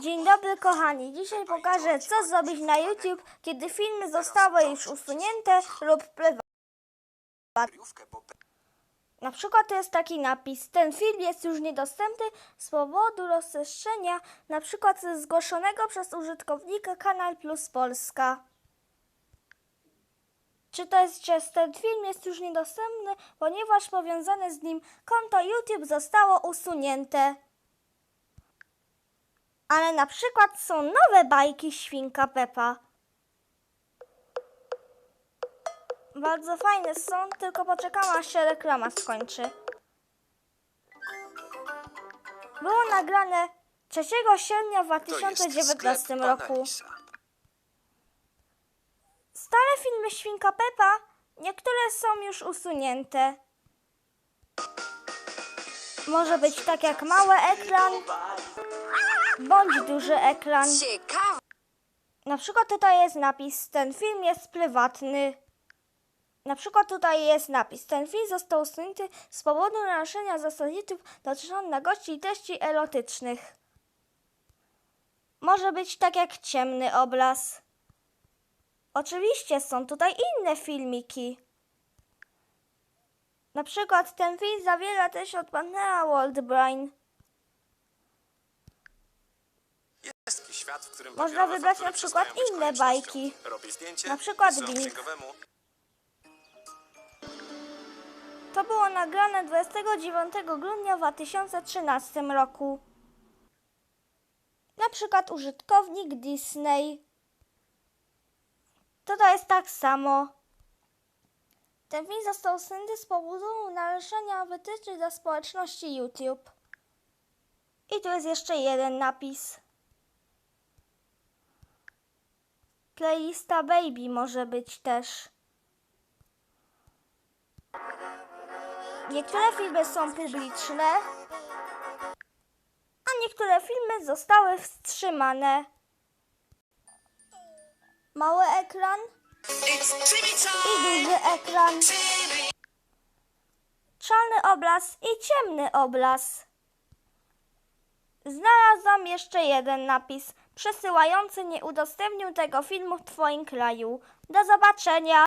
Dzień dobry kochani, dzisiaj pokażę co zrobić na YouTube, kiedy filmy zostały już usunięte lub prywatne. Na przykład jest taki napis, ten film jest już niedostępny z powodu rozszerzenia na przykład zgłoszonego przez użytkownika Kanal Plus Polska. Czy to jest, że ten film jest już niedostępny, ponieważ powiązane z nim konto YouTube zostało usunięte. Ale na przykład są nowe bajki Świnka Pepa. Bardzo fajne są, tylko poczekam aż się reklama skończy. Było nagrane 3 sierpnia w To jest 2019 sklep roku. Stare filmy Świnka Pepa, niektóre są już usunięte. Może być tak jak mały ekran, bądź duży ekran. Na przykład tutaj jest napis, ten film jest prywatny. Na przykład tutaj jest napis, ten film został usunięty z powodu naruszenia zasad YouTube dotyczących gości i treści erotycznych. Może być tak jak ciemny obraz. Oczywiście są tutaj inne filmiki. Na przykład ten film zawiera też od partnera taki świat, Można wybrać na przykład inne bajki. Zdjęcie, Na przykład księgowemu. To było nagrane 29 grudnia w 2013 roku. Na przykład użytkownik Disney. To to jest tak samo. Ten film został usunięty z powodu naruszenia wytycznych dla społeczności YouTube. I tu jest jeszcze jeden napis. Playlista Baby może być też. Niektóre filmy są publiczne, a niektóre filmy zostały wstrzymane. Mały ekran i ekran. Czarny obraz i ciemny obraz. Znalazłam jeszcze jeden napis przesyłający nie udostępnił tego filmu w Twoim kraju. Do zobaczenia!